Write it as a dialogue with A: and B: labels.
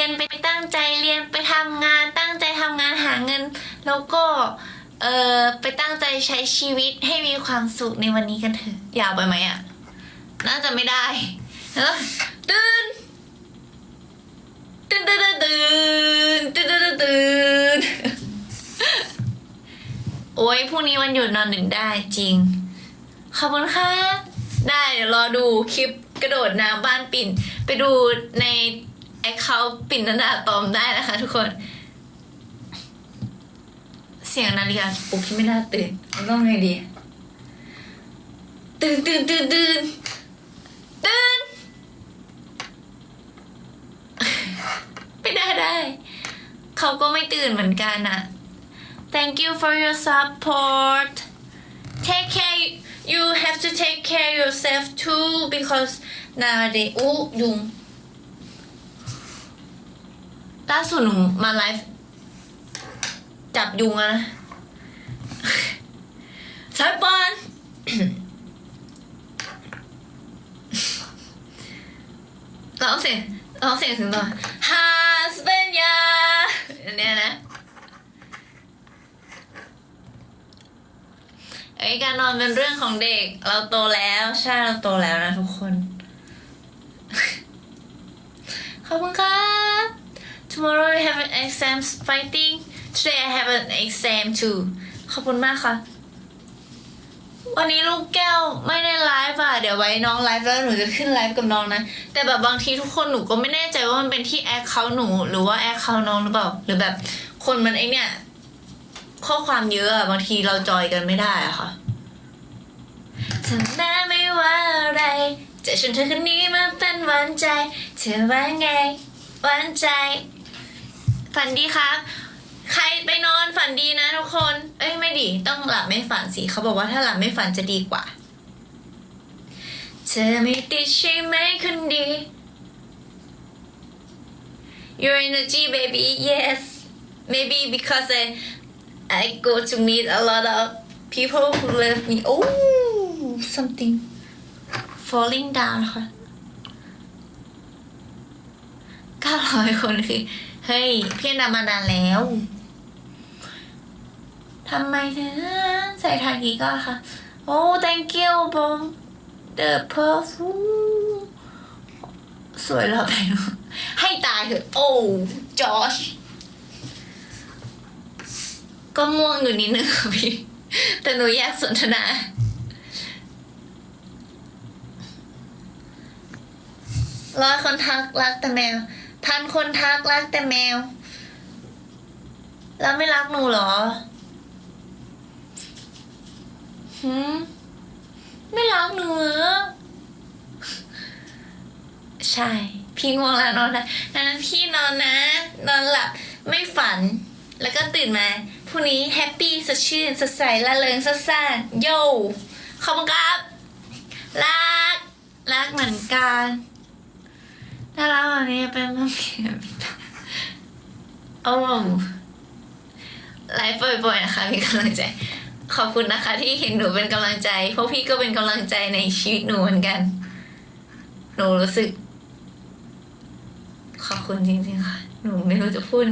A: รียนไปตั้งใจเรียนไปทำงาน ตั้งใจทำงานหาเงิน แล้วก็เออไปตั้งใจใช้ชีวิตให้มีความสุขในวันนี้กันเถอะยาวไปไหมอะ่ะ น่าจะไม่ได้ตื่นตื่นตื่นตื่นตื่นตื่นตื่นโอ้ยพรุ่งนี้วันหยุดนอนหนึ่งได้จริง ขอบคุณค่ะ ได้เดี๋ยวรอดูคลิปกระโดดน้ำบ้านปิ่น ไปดูใน แอคเคาท์ปิ่นนันดาตอมได้นะคะทุกคน เสียงนาฬิกาปลุกที่ไม่น่าตื่นต้องไงดี ตื่นตื่นตื่นตื่นตื่นไม่ได้ได้ เขาก็ไม่ตื่นเหมือนกันนะ Thank you for your support take care you have to take care yourself too because nowadays อู้ยุง ล่าสุดหนูมาไลฟ์จับยุงอะนะสายปอนร้องเสียงร้องเสียงถึงต่อ husband ยาอันเนี้ยนะไอ้การนอนเป็นเรื่องของเด็ก เราโตแล้วใช่เราโตแล้วนะทุกคน ขอบคุณครับ tomorrow we have an exam fighting today I have an exam too ขอบคุณมากค่ะ วันนี้ลูกแก้วไม่ได้ไลฟ์อะ เดี๋ยวไว้น้องไลฟ์แล้วหนูจะขึ้นไลฟ์กับน้องนะ แต่แบบบางทีทุกคนหนูก็ไม่แน่ใจว่ามันเป็นที่แอคเคาท์หนู หรือว่าแอคเคาท์น้องหรือเปล่า หรือแบบคนมันไอเนี่ย ข้อความเยอะอะบางทีเราจอยกันไม่ได้อะค่ะเธอแม้ไม่ว่าอะไรจะชวนเธอคนนี้มาเป็นหวันใจเธอว่าไงหวันใจ ฝันดีครับ ใครไปนอนฝันดีนะทุกคน เอ้ยไม่ดี ต้องหลับไม่ฝันสิเขาบอกว่าถ้าหลับไม่ฝันจะดีกว่า เธอไม่ติดใช่ไหมคนดี Your energy baby yes maybe because I I go to meet a lot of people who love me oh something falling down ค่ะก้าร้อยคนคือ เฮ้ยเพี่อนำมานานแล้วทำไมเธอใส่ทากีก็ค่ะ โอ้ thank you บอม the perfume สวยแล้วไปเนให้ตายเถอะ โอ้จอชก็ง่วงอยู่นิดนึงค่ะพี่ แต่หนูอยากสนทนาร้อยคนทักรักแต่แมว พันคนทักรักแต่แมว แล้วไม่รักหนูเหรอหืมไม่รักหนูเหรอใช่ พี่ง่วงแล้วนอนนะนั้นพี่นอนนะ นอนหลับไม่ฝัน แล้วก็ตื่นมาพรุ่งนี้แฮปปี้สดชื่นสดใสละเริงสดซ่าโยขอบคุณครับรักรักเหมือนกัน น่ารักแบบนี้เป็นมัมมี่โอ้ไลฟ์บ่อยๆนะคะมีกำลังใจ ขอบคุณนะคะ ที่เห็นหนูเป็นกำลังใจเพราะพี่ก็เป็นกำลังใจในชีวิตหนูเหมือนกัน หนูรู้สึก ขอบคุณจริงๆค่ะ หนูไม่รู้จะพูด